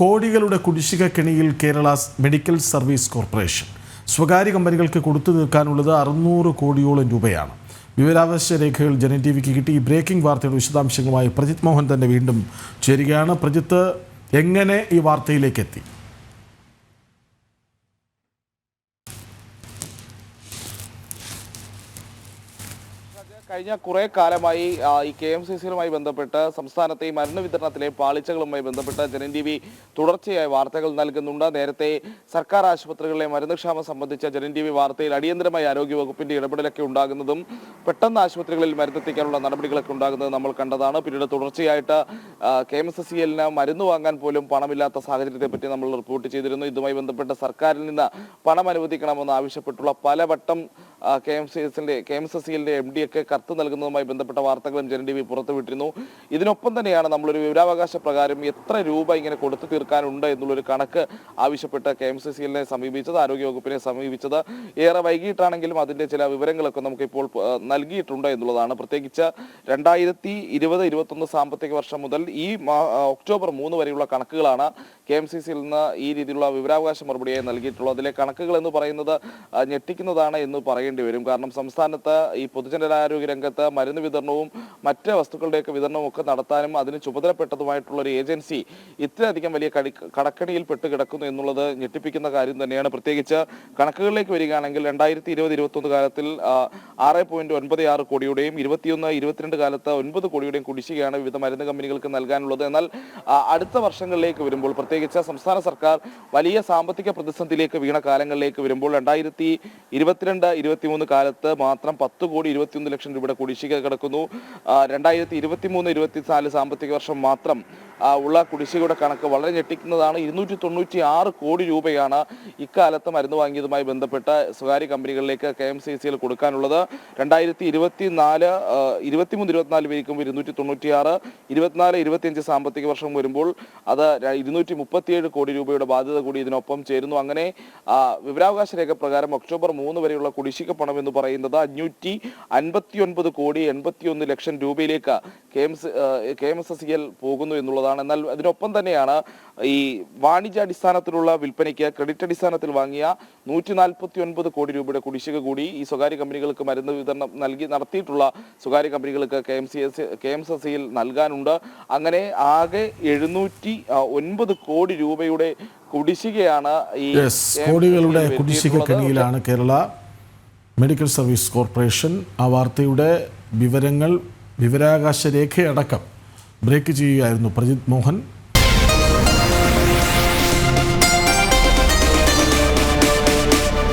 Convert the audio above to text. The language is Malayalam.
കോടികളുടെ കുടിശ്ശിക കെണിയിൽ കേരള മെഡിക്കൽ സർവീസ് കോർപ്പറേഷൻ. സ്വകാര്യ കമ്പനികൾക്ക് കൊടുത്തു തീർക്കാനുള്ളത് അറുന്നൂറ് കോടിയോളം രൂപയാണ്. വിവരാവകാശ രേഖകൾ ജന ടി വിക്ക് കിട്ടി. ഈ ബ്രേക്കിംഗ് വാർത്തയുടെ വിശദാംശങ്ങളുമായി പ്രജിത് മോഹൻ തന്നെ വീണ്ടും ചേരുകയാണ്. പ്രജിത്ത് എങ്ങനെ ഈ വാർത്തയിലേക്ക് എത്തി? കഴിഞ്ഞ കുറെ കാലമായി ഈ കെ എം സി സിയുമായി ബന്ധപ്പെട്ട് സംസ്ഥാനത്തെ ഈ മരുന്ന് വിതരണത്തിലെ പാളിച്ചകളുമായി ബന്ധപ്പെട്ട് ജനൻ ടി വി തുടർച്ചയായി വാർത്തകൾ നൽകുന്നുണ്ട്. നേരത്തെ സർക്കാർ ആശുപത്രികളിലെ മരുന്ന് ക്ഷാമം സംബന്ധിച്ച ജനൻ ടി വി വാർത്തയിൽ അടിയന്തരമായി ആരോഗ്യവകുപ്പിന്റെ ഇടപെടലൊക്കെ ഉണ്ടാകുന്നതും പെട്ടെന്ന് ആശുപത്രികളിൽ മരുന്നെത്തിക്കാനുള്ള നടപടികളൊക്കെ ഉണ്ടാകുന്നതും നമ്മൾ കണ്ടതാണ്. പിന്നീട് തുടർച്ചയായിട്ട് കെ എം എസ് സി മരുന്ന് വാങ്ങാൻ പോലും പണമില്ലാത്ത സാഹചര്യത്തെപ്പറ്റി നമ്മൾ റിപ്പോർട്ട് ചെയ്തിരുന്നു. ഇതുമായി ബന്ധപ്പെട്ട് സർക്കാരിൽ നിന്ന് പണം അനുവദിക്കണമെന്ന് ആവശ്യപ്പെട്ടുള്ള പലവട്ടം കെ എം സി എസിന്റെ കെ എം എസ് എസ് സിഎലിന്റെ എം ഡി ഒക്കെ കത്ത് നൽകുന്നതുമായി ബന്ധപ്പെട്ട വാർത്തകളും ജനൻ ടി വി പുറത്തുവിട്ടിരുന്നു ഇതിനൊപ്പം തന്നെയാണ് നമ്മളൊരു വിവരാവകാശ പ്രകാരം എത്ര രൂപ ഇങ്ങനെ കൊടുത്തു തീർക്കാനുണ്ട് എന്നുള്ളൊരു കണക്ക് ആവശ്യപ്പെട്ട് കെ എം സി സിയിലിനെ സമീപിച്ചത് ആരോഗ്യവകുപ്പിനെ സമീപിച്ചത്. ഏറെ വൈകിട്ടാണെങ്കിലും അതിന്റെ ചില വിവരങ്ങളൊക്കെ നമുക്ക് ഇപ്പോൾ ആ, നൽകിയിട്ടുണ്ട് എന്നുള്ളതാണ്. പ്രത്യേകിച്ച് രണ്ടായിരത്തി ഇരുപത് ഇരുപത്തൊന്ന് സാമ്പത്തിക വർഷം മുതൽ ഈ ഒക്ടോബർ മൂന്ന് വരെയുള്ള കണക്കുകളാണ് കെ എം സി സിയിൽ നിന്ന് ഈ രീതിയിലുള്ള വിവരാവകാശ മറുപടിയായി നൽകിയിട്ടുള്ളത്. അതിലെ കണക്കുകൾ എന്ന് പറയുന്നത് ഞെട്ടിക്കുന്നതാണ് എന്ന് പറയേണ്ടി വരും. കാരണം സംസ്ഥാനത്ത് ഈ പൊതുജനാരോഗ്യ രംഗത്ത് മരുന്ന് വിതരണവും മറ്റ് വസ്തുക്കളുടെയൊക്കെ വിതരണവും ഒക്കെ നടത്താനും അതിന് ചുമതലപ്പെട്ടതുമായിട്ടുള്ള ഒരു ഏജൻസി ഇത്രയധികം വലിയ കടി കടക്കണിയിൽ പെട്ട് കിടക്കുന്നു എന്നുള്ളത് ഞെട്ടിപ്പിക്കുന്ന കാര്യം തന്നെയാണ്. പ്രത്യേകിച്ച് കണക്കുകളിലേക്ക് വരികയാണെങ്കിൽ രണ്ടായിരത്തി ഇരുപത് ഇരുപത്തൊന്ന് കാലത്തിൽ ആറ് പോയിന്റ് ഒൻപത് ആറ് കോടിയുടെയും ഇരുപത്തിയൊന്ന് ഇരുപത്തിരണ്ട് കാലത്ത് ഒൻപത് കോടിയുടെയും കുടിശ്ശികയാണ് വിവിധ മരുന്ന് കമ്പനികൾക്ക് നൽകാനുള്ളത്. എന്നാൽ അടുത്ത വർഷങ്ങളിലേക്ക് വരുമ്പോൾ പ്രത്യേകിച്ച് സംസ്ഥാന സർക്കാർ വലിയ സാമ്പത്തിക പ്രതിസന്ധിയിലേക്ക് വീണ കാലങ്ങളിലേക്ക് വരുമ്പോൾ രണ്ടായിരത്തി ഇരുപത്തിരണ്ട് ഇരുപത്തിമൂന്ന് കാലത്ത് മാത്രം പത്ത് കോടി ഇരുപത്തിയൊന്ന് ലക്ഷം രൂപയുടെ കുടിശ്ശിക കിടക്കുന്നു. രണ്ടായിരത്തി ഇരുപത്തി മൂന്ന് ഇരുപത്തിനാല് സാമ്പത്തിക വർഷം മാത്രം ഉള്ള കുടിശ്ശികയുടെ കണക്ക് വളരെ ഞെട്ടിക്കുന്നതാണ്. ഇരുന്നൂറ്റി തൊണ്ണൂറ്റി ആറ് കോടി രൂപയാണ് ഇക്കാലത്ത് മരുന്ന് വാങ്ങിയതുമായി ബന്ധപ്പെട്ട സ്വകാര്യ കമ്പനികളിലേക്ക് കെ എം സി സിയിൽ കൊടുക്കാനുള്ളത്. രണ്ടായിരത്തി ഇരുപത്തി നാല് ഇരുപത്തിമൂന്ന് ഇരുപത്തിനാല് വരിക്കുമ്പോൾ ഇരുന്നൂറ്റി തൊണ്ണൂറ്റി ആറ് ഇരുപത്തിനാല് ഇരുപത്തിയഞ്ച് സാമ്പത്തിക വർഷം വരുമ്പോൾ അത് ഇരുന്നൂറ്റി മുപ്പത്തിയേഴ് കോടി രൂപയുടെ ബാധ്യത കൂടി ഇതിനൊപ്പം ചേരുന്നു. അങ്ങനെ വിവരാവകാശ രേഖ പ്രകാരം ഒക്ടോബർ മൂന്ന് വരെയുള്ള കുടിശ്ശിക പണം എന്ന് പറയുന്നത് അഞ്ഞൂറ്റി അൻപത്തി ഒൻപത് കോടി എൺപത്തി ഒന്ന് ലക്ഷം രൂപയിലേക്ക് K M C K M S S C L പോകുന്നു എന്നുള്ളതാണ്. എന്നാൽ അതിനൊപ്പം തന്നെയാണ് ഈ വാണിജ്യാടിസ്ഥാനത്തിലുള്ള വിൽപ്പനയ്ക്ക് ക്രെഡിറ്റ് അടിസ്ഥാനത്തിൽ വാങ്ങിയ നൂറ്റി നാൽപ്പത്തി ഒൻപത് കോടി രൂപയുടെ കുടിശ്ശിക കൂടി ഈ സ്വകാര്യ കമ്പനികൾക്ക് മരുന്ന് വിതരണം നൽകി നടത്തിയിട്ടുള്ള സ്വകാര്യ കമ്പനികൾക്ക് K M C S K M S സിയിൽ നൽകാനുണ്ട് അങ്ങനെ ആകെ എഴുന്നൂറ്റി ഒൻപത് കോടി രൂപയുടെ കുടിശ്ശികയാണ് ഈ കോടികളുടെ കുടിശ്ശികളാണ്. കേരള മെഡിക്കൽ സർവീസ് കോർപ്പറേഷൻ ആ വാർത്തയുടെ വിവരങ്ങൾ വിവരാകാശ രേഖയടക്കം ബ്രേക്ക് ചെയ്യുകയായിരുന്നു പ്രജിത് മോഹൻ.